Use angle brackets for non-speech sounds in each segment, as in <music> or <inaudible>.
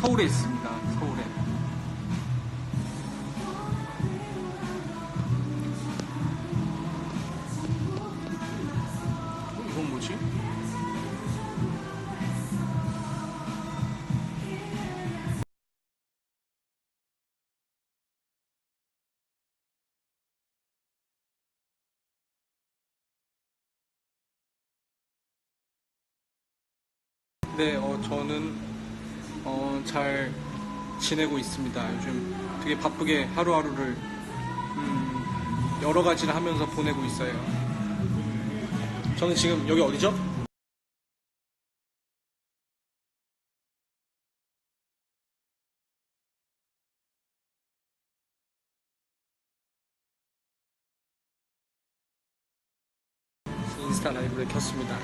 서울에 있습니다. 서울에. 어, 이건 뭐지? 네, 어, 저는 어, 잘 지내고 있습니다. 요즘 되게 바쁘게 하루하루를 음, 여러 가지를 하면서 보내고 있어요. 저는 지금 여기 어디죠? 인스타 라이브를 켰습니다.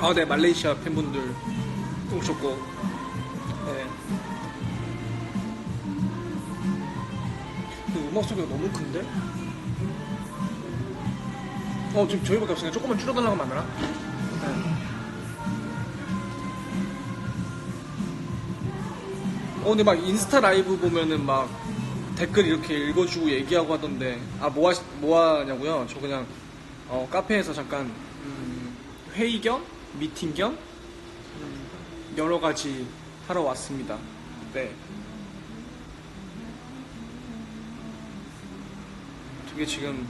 아, 네, 말레이시아 팬분들 오셨고, 네. 음악 소리가 너무 큰데? 어, 지금 저희밖에 없으니까 조금만 줄여달라고 하면 안 되나? 네. 어, 근데 막 인스타 라이브 보면은 막 댓글 이렇게 읽어주고 얘기하고 하던데, 아, 뭐, 하시, 뭐 하냐고요? 저 그냥, 어, 카페에서 잠깐, 음, 회의 겸? 미팅 겸? 음, 여러 가지 하러 왔습니다. 네. 되게 지금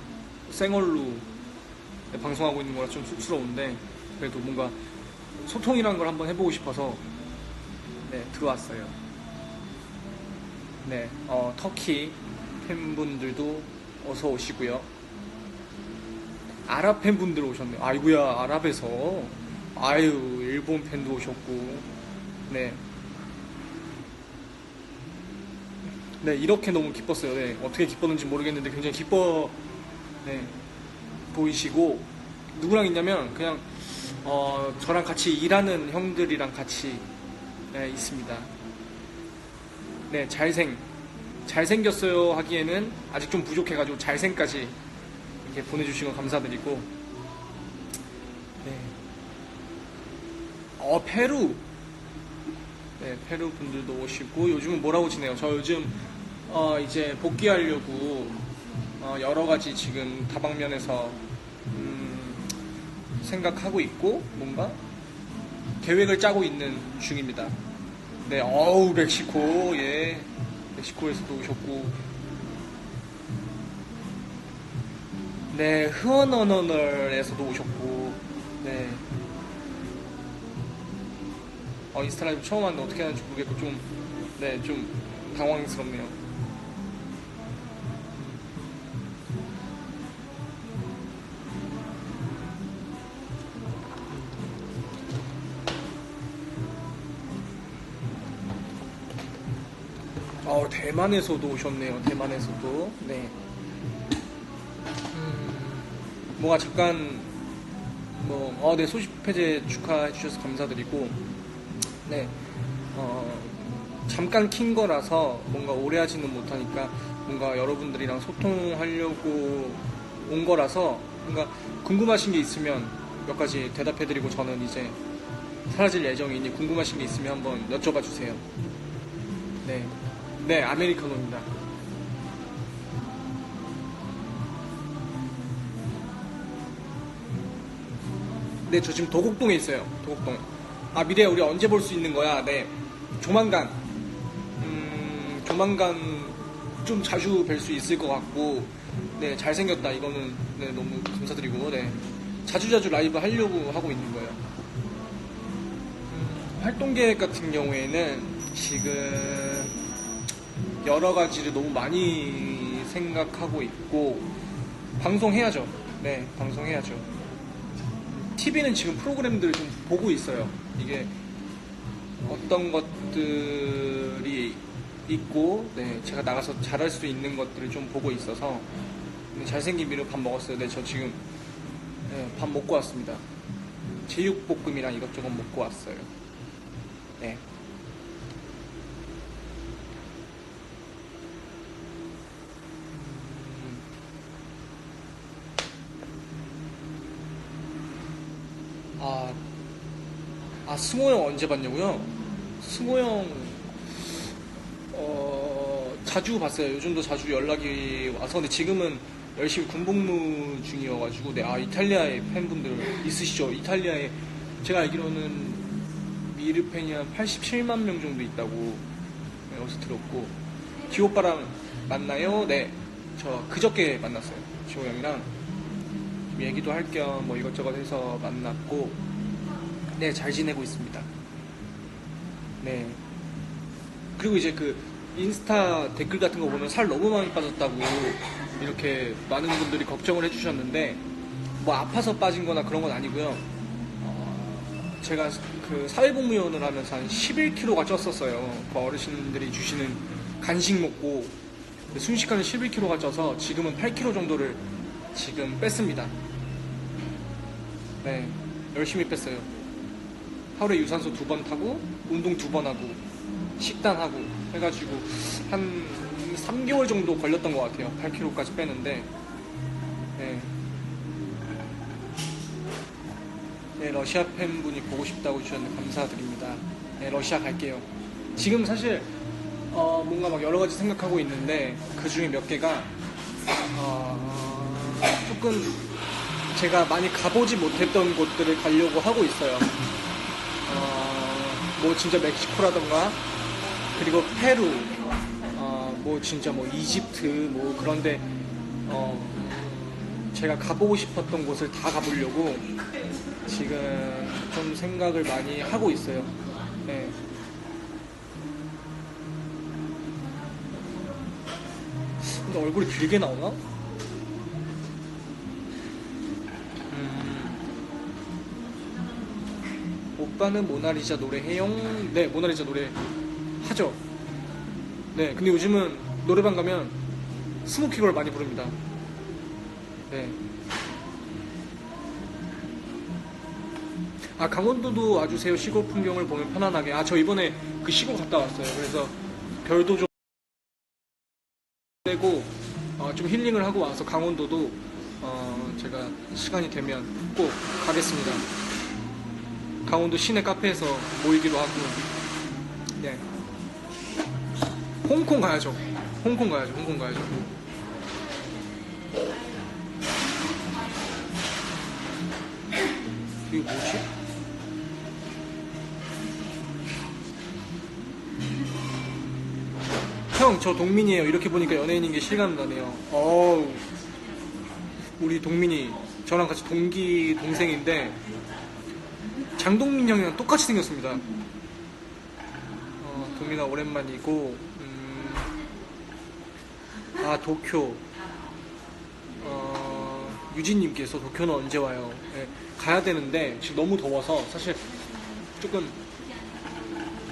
생얼로 방송하고 있는 거라 좀 쑥스러운데, 그래도 뭔가 소통이란 걸 한번 해보고 싶어서, 네, 들어왔어요. 네, 어, 터키 팬분들도 어서 오시고요. 아랍 팬분들 오셨네요. 아이고야, 아랍에서. 아유, 일본 팬도 오셨고. 네. 네, 이렇게 너무 기뻤어요. 네, 어떻게 기뻤는지 모르겠는데 굉장히 기뻐, 네, 보이시고. 누구랑 있냐면, 그냥, 어, 저랑 같이 일하는 형들이랑 같이, 네, 있습니다. 네, 잘생. 잘생겼어요 하기에는 아직 좀 부족해가지고 잘생까지 이렇게 보내주신 거 감사드리고. 네. 어, 페루. 네, 페루 분들도 오시고, 요즘은 뭐라고 지내요? 저 요즘, 어, 이제 복귀하려고, 어, 여러 가지 지금 다방면에서, 음, 생각하고 있고, 뭔가, 계획을 짜고 있는 중입니다. 네, 어우, 멕시코, 예. 멕시코에서도 오셨고. 네, 흐어너너널에서도 오셨고. 어, 인스타 라이브 처음 왔는데 어떻게 하는지 모르겠고, 좀, 네, 좀 당황스럽네요. 어, 대만에서도 오셨네요. 대만에서도. 네. 음, 뭔가 잠깐, 뭐, 어, 네, 소식 폐제 축하해 주셔서 감사드리고, 네. 어, 잠깐 킨 거라서 뭔가 오래 하지는 못하니까 뭔가 여러분들이랑 소통하려고 온 거라서 뭔가 궁금하신 게 있으면 몇 가지 대답해드리고 저는 이제 사라질 예정이니 궁금하신 게 있으면 한번 여쭤봐 주세요. 네. 네, 아메리카노입니다. 네, 저 지금 도곡동에 있어요. 도곡동. 아, 미래 우리 언제 볼 수 있는 거야? 네. 조만간. 음, 조만간 좀 자주 뵐 수 있을 것 같고. 네, 잘생겼다. 이거는 네, 너무 감사드리고. 네. 자주자주 라이브 하려고 하고 있는 거예요. 음, 활동 계획 같은 경우에는 지금 여러 가지를 너무 많이 생각하고 있고 방송해야죠. 네, 방송해야죠. TV는 지금 프로그램들을 좀 보고 있어요. 이게 어떤 것들이 있고, 네, 제가 나가서 잘할 수 있는 것들을 좀 보고 있어서 네, 잘생긴 미로 밥 먹었어요. 네, 저 지금 네, 밥 먹고 왔습니다. 제육볶음이랑 이것저것 먹고 왔어요. 네. 아, 아 승호 형 언제 봤냐고요? 승호 형 어, 자주 봤어요. 요즘도 자주 연락이 와서 근데 지금은 열심히 군복무 중이어가지고 네, 아 이탈리아의 팬분들 있으시죠? 이탈리아에 제가 알기로는 미르 팬이 한 87만 명 정도 있다고 네, 어디서 들었고 지호 오빠랑 만나요? 네, 저 그저께 만났어요. 지호 형이랑 좀 얘기도 할 겸 뭐 이것저것 해서 만났고 네, 잘 지내고 있습니다. 네. 그리고 이제 그 인스타 댓글 같은 거 보면 살 너무 많이 빠졌다고 이렇게 많은 분들이 걱정을 해주셨는데 뭐 아파서 빠진 거나 그런 건 아니고요. 어, 제가 그 사회복무요원을 하면서 한 11kg가 쪘었어요. 그 어르신들이 주시는 간식 먹고 순식간에 11kg가 쪄서 지금은 8kg 정도를 지금 뺐습니다. 네, 열심히 뺐어요. 하루에 유산소 두 번 타고 운동 두 번 하고 식단하고 해가지고 한 3개월 정도 걸렸던 것 같아요. 8kg까지 빼는데 네. 네, 러시아 팬분이 보고 싶다고 주셨는데 감사드립니다. 네, 러시아 갈게요. 지금 사실 어, 뭔가 막 여러 가지 생각하고 있는데 그 중에 몇 개가 어, 조금 제가 많이 가보지 못했던 곳들을 가려고 하고 있어요. 어, 뭐 진짜 멕시코라던가 그리고 페루, 어, 뭐 진짜 뭐 이집트 뭐 그런데 어, 제가 가보고 싶었던 곳을 다 가보려고 지금 좀 생각을 많이 하고 있어요. 네. 근데 얼굴이 길게 나오나? 오빠는 모나리자 노래 해요? 네, 모나리자 노래 하죠. 네, 근데 요즘은 노래방 가면 스모키걸 많이 부릅니다. 네. 아, 강원도도 와주세요. 시골 풍경을 보면 편안하게. 아, 저 이번에 그 시골 갔다 왔어요. 그래서 별도 좀 떼고 어, 좀 힐링을 하고 와서 강원도도 어, 제가 시간이 되면 꼭 가겠습니다. 강원도 시내 카페에서 모이기로 하고 네. 홍콩 가야죠. 홍콩 가야죠. 홍콩 가야죠. 이게 뭐지? 형, 저 동민이에요. 이렇게 보니까 연예인인 게 실감나네요. 어우, 우리 동민이 저랑 같이 동기 동생인데 장동민 형이랑 똑같이 생겼습니다. 어, 동민아 오랜만이고, 음, 아 도쿄. 어, 유진님께서 도쿄는 언제 와요? 네, 가야 되는데 지금 너무 더워서 사실 조금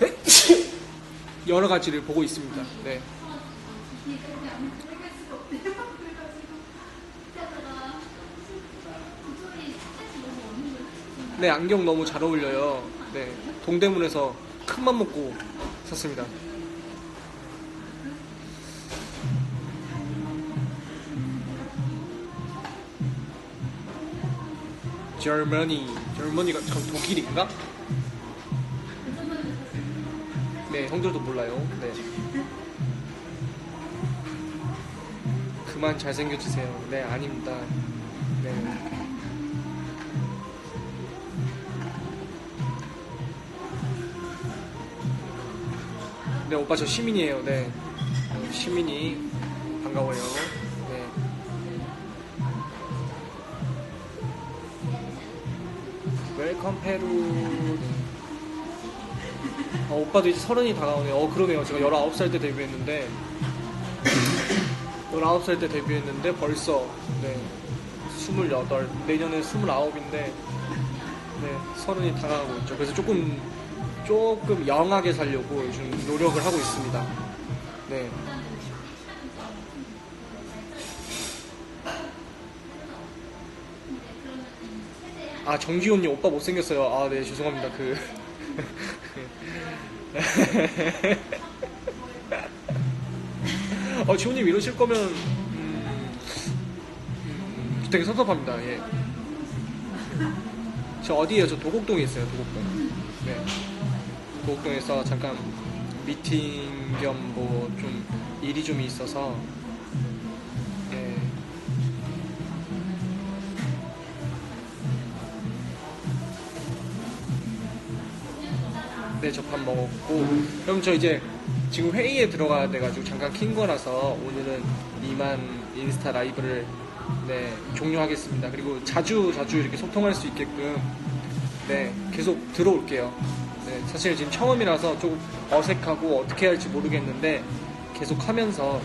<laughs> 여러 가지를 보고 있습니다. 네. 네, 안경 너무 잘 어울려요. 네, 동대문에서 큰 맘 먹고 샀습니다. Germany, Germany가 전 독일인가? 네, 형들도 몰라요. 네. 그만 잘생겨주세요. 네, 아닙니다. 네. 네, 오빠 저 시민이에요. 네. 어, 시민이 반가워요. 네. 웰컴 페루. 어, 오빠도 이제 서른이 다가오네요. 어, 그러네요. 제가 19살 때 데뷔했는데, 19살 때 데뷔했는데 벌써, 네, 28, 내년에 29인데, 네, 서른이 다가가고 있죠. 그래서 조금, 조금 영하게 살려고 요즘 노력을 하고 있습니다. 네. 아, 정기훈님 오빠 못생겼어요. 아, 네, 죄송합니다. 그. <laughs> 어, 지호님 이러실 거면, 음, 음, 되게 섭섭합니다. 예. 저 어디에요? 저 도곡동에 있어요. 도곡동. 네. 도곡동에서 잠깐 미팅 겸 뭐 좀 일이 좀 있어서 네. 네, 저밥 먹었고 그럼 저 이제 지금 회의에 들어가야 돼가지고 잠깐 킨 거라서 오늘은 이만 인스타 라이브를 네 종료하겠습니다. 그리고 자주 자주 이렇게 소통할 수 있게끔 네 계속 들어올게요. 네 사실 지금 처음이라서 조금 어색하고 어떻게 할지 모르겠는데 계속 하면서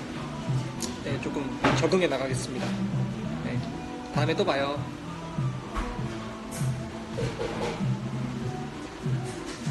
네 조금 적응해 나가겠습니다. 네 다음에 또 봐요.